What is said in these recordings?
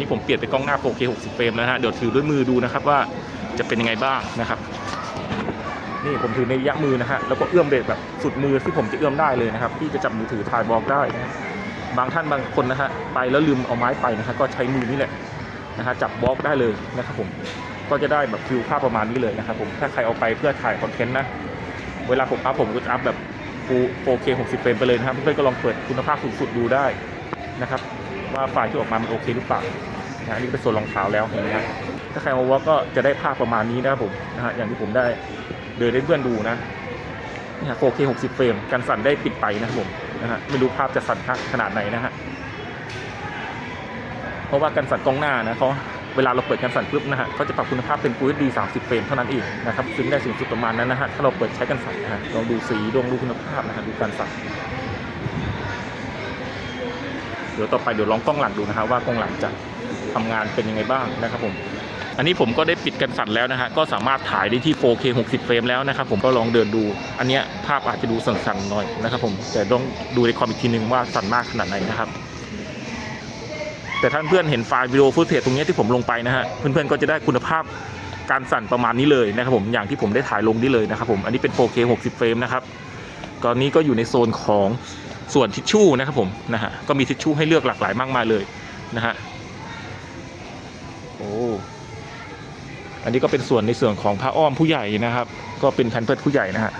นี้ผมเปลี่ยนเป็นกล้องหน้า 4K 60 เฟรมแล้วนะฮะเดี๋ยวถือด้วยมือดูนะครับว่าจะเป็นยังไงบ้างนะครับ นี่ผมถือในระยะมือนะฮะแล้วก็เอื้อมเบรกแบบสุดมือที่ผมจะเอื้อมได้เลยนะครับที่จะจับมือถือถ่ายบล็อกได้นะฮะบางท่านบางคนนะฮะไปแล้วลืมเอาไม้ไปนะฮะก็ใช้มือนี่แหละนะฮะจับบล็อกได้เลยนะครับผมก็จะได้แบบฟิลภาพประมาณนี้เลยนะครับผมถ้าใครเอาไปเพื่อถ่ายคอนเทนต์นะเวลาผมอัพผมก็จะอัพแบบ 4K 60 เฟรมไปเลยนะครับเพื่อนๆก็ลองเปิดคุณภาพสูงสุดดูได้นะครับ ว่าไฟล์ที่ออกมามันโอเคหรือเปล่า นะนี่เป็นส่วนรองเท้าแล้วเห็นไหมครับถ้าใครมาวอลก็จะได้ภาพประมาณนี้นะครับผมนะฮะอย่างที่ผมได้เดินให้เพื่อนดูนะนี่ฮะ 4K 60 เฟรมกันสั่นได้ปิดไปนะครับผมนะฮะไม่รู้ภาพจะสั่นขนาดไหนนะฮะเพราะว่ากันสั่นกล้องหน้านะเขาเวลาเราเปิดกันสั่นปุ๊บนะฮะเขาจะปรับคุณภาพเป็น Full HD 30 เฟรมเท่านั้นเองนะครับซึ่งได้สูงสุดประมาณนั้นนะฮะถ้าเราเปิดใช้กันสั่นนะฮะลองดูสีลองดูคุณภาพนะฮะดูการสั่นเดี๋ยวต่อไปเดี๋ยวลองกล้องหลังดูนะฮะว่ากล้องหลังจะ ทำงานเป็นยังไงบ้างนะครับผมอันนี้ผมก็ได้ปิดกันสั่นแล้วนะฮะก็สามารถถ่ายได้ที่ 4K 60 เฟรมแล้วนะครับผมก็ลองเดินดู อันเนี้ยภาพอาจจะดูสั่นๆหน่อยนะครับผมแต่ต้องดูในคอมอีกทีนึงว่าสั่นมากขนาดไหนนะครับ แต่ท่านเพื่อนเห็นไฟล์วิดีโอฟุตเทจตรงนี้ที่ผมลงไปนะฮะเพื่อนๆก็จะได้คุณภาพการสั่นประมาณนี้เลยนะครับผมอย่างที่ผมได้ถ่ายลงนี่เลยนะครับผมอันนี้เป็น 4K 60 เฟรมนะครับตอนนี้ก็อยู่ในโซนของส่วนทิชชู่นะครับผมนะฮะก็มีทิชชู่ให้เลือกหลากหลายมากมายเลยนะฮะ โอ้อันนี้ก็เป็นส่วนในส่วนของผ้าอ้อมผู้ใหญ่นะครับ ก็เป็นแพนเพิร์ผู้ใหญ่นะฮะ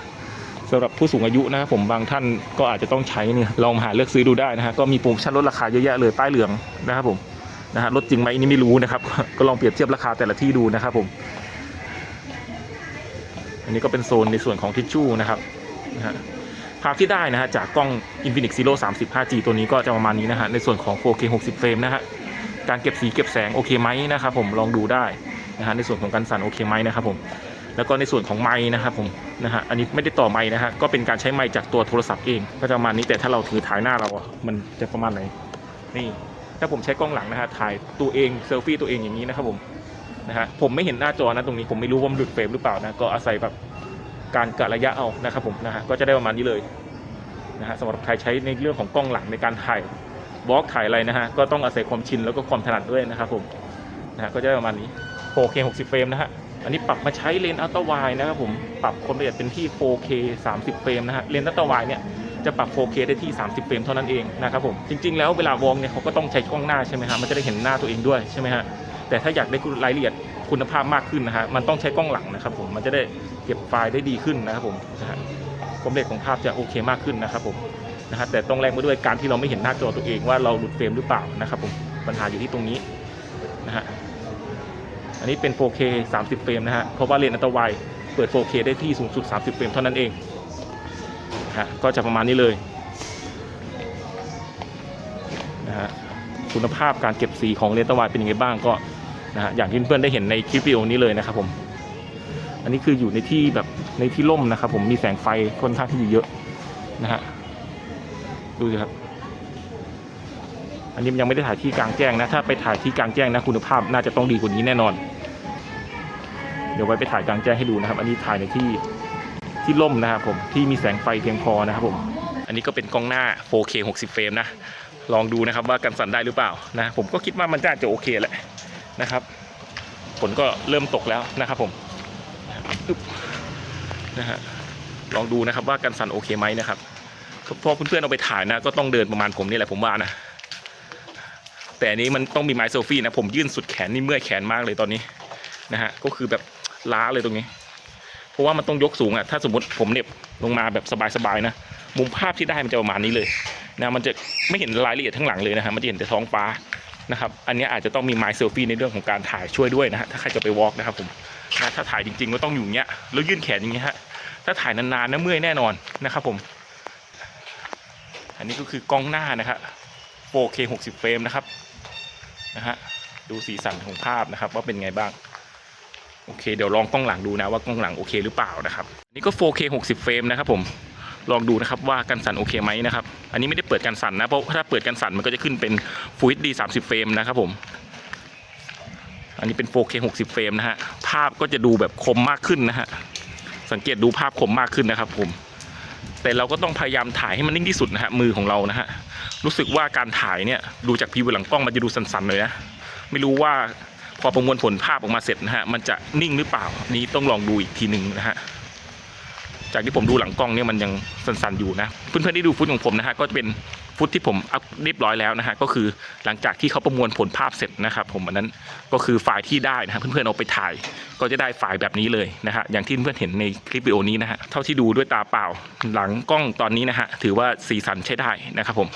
สำหรับผู้สูงอายุนะครับผมบางท่านก็อาจจะต้องใช้เนี่ยลองหาเลือกซื้อดูได้นะฮะก็มีโปรโมชั่นลดราคาเยอะแยะเลยป้ายเหลืองนะครับผมนะฮะลดจริงไหมนี่ไม่รู้นะครับ ก็ลองเปรียบเทียบราคาแต่ละที่ดูนะครับผมอันนี้ก็เป็นโซนในส่วนของทิชชู่นะครับนะฮะภาพที่ได้นะฮะจากกล้อง Infinix Zero 30 5G ตัวนี้ก็จะประมาณนี้นะฮะในส่วนของ 4K 60เฟรมนะฮะ การเก็บสีเก็บแสงโอเคไหมนะครับผมลองดูได้นะฮะในส่วนของการสั่นโอเคไหมนะครับผมแล้วก็ในส่วนของไม้นะครับผมนะฮะอันนี้ไม่ได้ต่อไม้นะฮะก็เป็นการใช้ไม้จากตัวโทรศัพท์เองก็จะประมาณนี้แต่ถ้าเราถือถ่ายหน้าเราอะมันจะประมาณไหนนี่ถ้าผมใช้กล้องหลังนะฮะถ่ายตัวเองเซลฟี่ตัวเองอย่างนี้นะครับผมนะฮะผมไม่เห็นหน้าจอนะตรงนี้ผมไม่รู้ว่ามันหลุดเฟรมหรือเปล่านะก็อาศัยแบบการกะระยะเอานะครับผมนะฮะก็จะได้ประมาณนี้เลยนะฮะสำหรับใครใช้ในเรื่องของกล้องหลังในการถ่าย บล็อกถ่ายอะไรนะฮะก็ต้องอาศัยความชินแล้วก็ความถนัดด้วยนะครับผมนะฮะก็จะประมาณนี้ 4K 60 เฟรมนะฮะอันนี้ปรับมาใช้เลนส์อัลตร้าไวนะครับผมปรับความละเอียดเป็นที่ 4K 30 เฟรมนะฮะเลนส์อัลตร้าไวเนี่ยจะปรับ 4K ได้ที่ 30 เฟรมเท่านั้นเองนะครับผมจริง ๆ แล้วเวลาวองเนี่ยเขาก็ต้องใช้กล้องหน้าใช่ไหมฮะมันจะได้เห็นหน้าตัวเองด้วยใช่ไหมฮะแต่ถ้าอยากได้รายละเอียดคุณภาพมากขึ้นนะฮะมันต้องใช้กล้องหลังนะครับผมมันจะได้เก็บไฟล์ได้ดีขึ้นนะครับผมนะฮะความละเอียดของภาพจะโอเคมากขึ้นนะครับผม นะฮะแต่ต้องแลกมาด้วยการที่เราไม่เห็นหน้าจอตัวเองว่าเราหลุดเฟรมหรือเปล่านะครับผมปัญหาอยู่ที่ตรงนี้นะฮะอันนี้เป็น 4K 30 เฟรมนะฮะเพราะว่าเลนส์อัลตราไวด์เปิด 4K ได้ที่สูงสุด 30 เฟรมเท่านั้นเองนะฮะก็จะประมาณนี้เลยนะฮะคุณภาพการเก็บสีของเลนส์อัลตราไวด์เป็นยังไงบ้างก็นะฮะอย่างที่เพื่อนๆได้เห็นในคลิปวิดีโอนี้เลยนะครับผมอันนี้คืออยู่ในที่แบบในที่ร่มนะครับผมมีแสงไฟค่อนข้างที่จะเยอะนะฮะ ดูสิครับ อันนี้มันยังไม่ได้ถ่ายที่กลางแจ้งนะ ถ้าไปถ่ายที่กลางแจ้งนะคุณภาพน่าจะต้องดีกว่านี้แน่นอน เดี๋ยวไว้ไปถ่ายกลางแจ้งให้ดูนะครับ อันนี้ถ่ายในที่ที่ร่มนะครับผมที่มีแสงไฟเพียงพอนะครับผม อันนี้ก็เป็นกล้องหน้า 4K 60 เฟรมนะ ลองดูนะครับว่ากันสั่นได้หรือเปล่านะ ผมก็คิดว่ามันน่าจะโอเคแหละนะครับฝนก็เริ่มตกแล้วนะครับผมนะฮะลองดูนะครับว่ากันสั่นโอเคไหมนะครับ พอเพื่อนๆเอาไปถ่ายนะ ก็ต้องเดินประมาณผมนี่แหละผมว่านะแต่นี้มันต้องมีไม้เซลฟี่นะผมยื่นสุดแขนนี่เมื่อยแขนมากเลยตอนนี้นะฮะก็คือแบบล้าเลยตรงนี้ เพราะว่ามันต้องยกสูงอะถ้าสมมติผมเน็บลงมาแบบสบายๆนะมุมภาพที่ได้มันจะประมาณนี้เลยนะมันจะไม่เห็นรายละเอียดทั้งหลังเลยนะฮะมันจะเห็นแต่ท้องฟ้านะครับอันนี้อาจจะต้องมีไม้เซลฟี่ในเรื่องของการถ่ายช่วยด้วยนะฮะถ้าใครจะไปวอล์กนะครับผมนะถ้าถ่ายจริง ๆ ก็ต้องอยู่เงี้ยแล้วยื่นแขนอย่างเงี้ยฮะถ้าถ่ายนานๆนะเมื่อยแน่นอนนะครับผม อันนี้ก็คือกล้องหน้านะครับ 4K 60 เฟรมนะครับนะฮะดูสีสันของภาพนะครับ ว่าเป็นไงบ้างโอเคเดี๋ยวลองกล้องหลังดูนะว่ากล้องหลังโอเคหรือเปล่านะครับอันนี้ก็ 4K 60 เฟรมนะครับผมลองดูนะครับว่ากันสั่นโอเคไหมนะครับ อันนี้ไม่ได้เปิดกันสั่นนะเพราะถ้าเปิดกันสั่นมันก็จะขึ้นเป็น Full HD 30 เฟรมนะครับผมอันนี้เป็น 4K 60 เฟรมนะฮะภาพก็จะดูแบบคมมากขึ้นนะฮะสังเกตดูภาพคมมากขึ้นนะครับผม แต่เราก็ต้องพยายามถ่ายให้มันนิ่งที่สุดนะฮะมือของเรานะฮะรู้สึกว่าการถ่ายเนี่ยดูจากพิวหลังกล้องมันจะดูสั่นๆเลยนะไม่รู้ว่าพอประมวลผลภาพออกมาเสร็จนะฮะมันจะนิ่งหรือเปล่านี้ต้องลองดูอีกทีหนึ่งนะฮะ จากที่ผมดูหลังกล้องเนี่ยมันยังสั่นๆอยู่นะ เพื่อนๆที่ดูฟุตของผมนะฮะก็จะเป็นฟุตที่ผมอัพเรียบร้อยแล้วนะฮะก็คือหลังจากที่เขาประมวลผลภาพเสร็จนะครับผมอันนั้นก็คือไฟล์ที่ได้นะฮะเพื่อนๆเอาไปถ่าย ก็จะได้ไฟล์แบบนี้เลยนะฮะอย่างที่เพื่อนๆเห็นในคลิปวิดีโอนี้นะฮะเท่าที่ดูด้วยตาเปล่าหลังกล้องตอนนี้นะฮะถือว่าสีสันใช้ได้นะครับผม